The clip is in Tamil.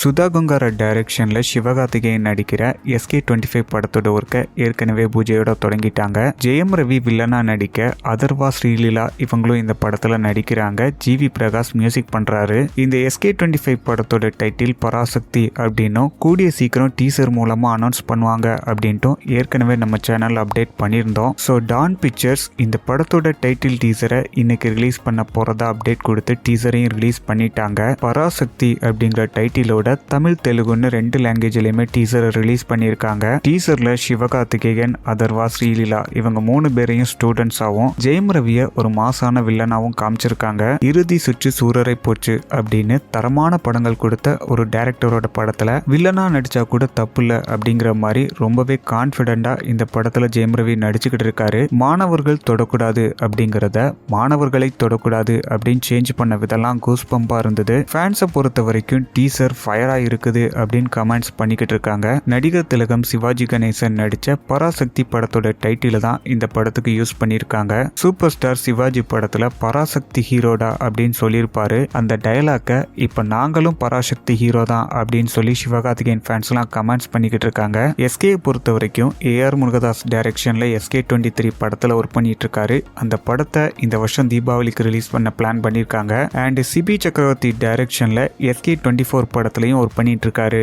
சுதா கங்காரா டைரக்ஷனில் சிவகார்த்திகேயன் நடிக்கிற எஸ்கே டுவெண்ட்டி ஃபைவ் படத்தோட ஒர்க்கை ஏற்கனவே பூஜையோட தொடங்கிட்டாங்க. ஜெயம் ரவி வில்லனா நடிக்க அதர்வா ஸ்ரீலீலா இவங்களும் இந்த படத்தில் நடிக்கிறாங்க. ஜிவி பிரகாஷ் மியூசிக் பண்ணுறாரு இந்த எஸ்கே டுவெண்ட்டி ஃபைவ் படத்தோட டைட்டில் பராசக்தி அப்படின்னும் கூடிய சீக்கிரம் டீசர் மூலமாக அனௌன்ஸ் பண்ணுவாங்க அப்படின்ட்டும் ஏற்கனவே நம்ம சேனல் அப்டேட் பண்ணியிருந்தோம். ஸோ டான் பிக்சர்ஸ் இந்த படத்தோட டைட்டில் டீசரை இன்னைக்கு ரிலீஸ் பண்ண போகிறதா அப்டேட் கொடுத்து டீசரையும் ரிலீஸ் பண்ணிட்டாங்க. பராசக்தி அப்படிங்கிற டைட்டிலோட தமிழ் தெலுங்குன்னு ரெண்டு லாங்குவேஜ்லயுமே டீசரை ரிலீஸ் பண்ணியிருக்காங்க. டீசர்ல சிவகார்த்திகேயன் அதர்வா ஸ்ரீலீலா இவங்க மூணு பேரையும் ஸ்டூடெண்ட்ஸாகவும் ஜெயம் ரவிய ஒரு மாசான வில்லனாகவும் காமிச்சிருக்காங்க. இறுதி சுற்று சூரரை போச்சு அப்படின்னு தரமான படங்கள் கொடுத்த ஒரு டேரக்டரோட படத்துல வில்லனா நடிச்சா கூட தப்பு இல்ல அப்படிங்கிற மாதிரி ரொம்பவே கான்பிடண்டா இந்த படத்துல ஜெயம் ரவி நடிச்சுக்கிட்டு இருக்காரு. மாணவர்கள் தொடக்கூடாது அப்படிங்கிறத மாணவர்களை தொடக்கூடாது அப்படின்னு சேஞ்ச் பண்ண விதெல்லாம் கூஸ் பம்பா இருந்தது. ஃபேன்ஸை பொறுத்த வரைக்கும் டீசர் ஃபயராக இருக்குது அப்படின்னு கமெண்ட்ஸ் பண்ணிக்கிட்டு இருக்காங்க. நடிகர் திலகம் சிவாஜி கணேசன் நடித்த பராசக்தி படத்தோட டைட்டில் தான் இந்த படத்துக்கு யூஸ் பண்ணியிருக்காங்க. சூப்பர் ஸ்டார் சிவாஜி படத்தில் பராசக்தி ஹீரோடா அப்படின்னு சொல்லியிருப்பாரு. அந்த டயலாக்கை இப்போ நாங்களும் பராசக்தி ஹீரோ தான் அப்படின்னு சொல்லி சிவகார்த்திகேயன் ஃபேன்ஸ்லாம் கமெண்ட்ஸ் பண்ணிக்கிட்டு இருக்காங்க. எஸ்கே பொறுத்த வரைக்கும் ஏஆர் முருகதாஸ் டைரக்ஷனில் எஸ்கே டுவெண்ட்டி த்ரீ படத்தில் ஒர்க் பண்ணிட்டு இருக்காரு. அந்த படத்தை இந்த வருஷம் தீபாவளிக்கு ரிலீஸ் பண்ண பிளான் பண்ணியிருக்காங்க அண்ட் சிபி சக்கரவர்த்தி டைரக்ஷனில் எஸ்கே டுவெண்ட்டி ஃபோர் படத்தில் படத்துலையும் ஒர்க் பண்ணிட்டு இருக்காரு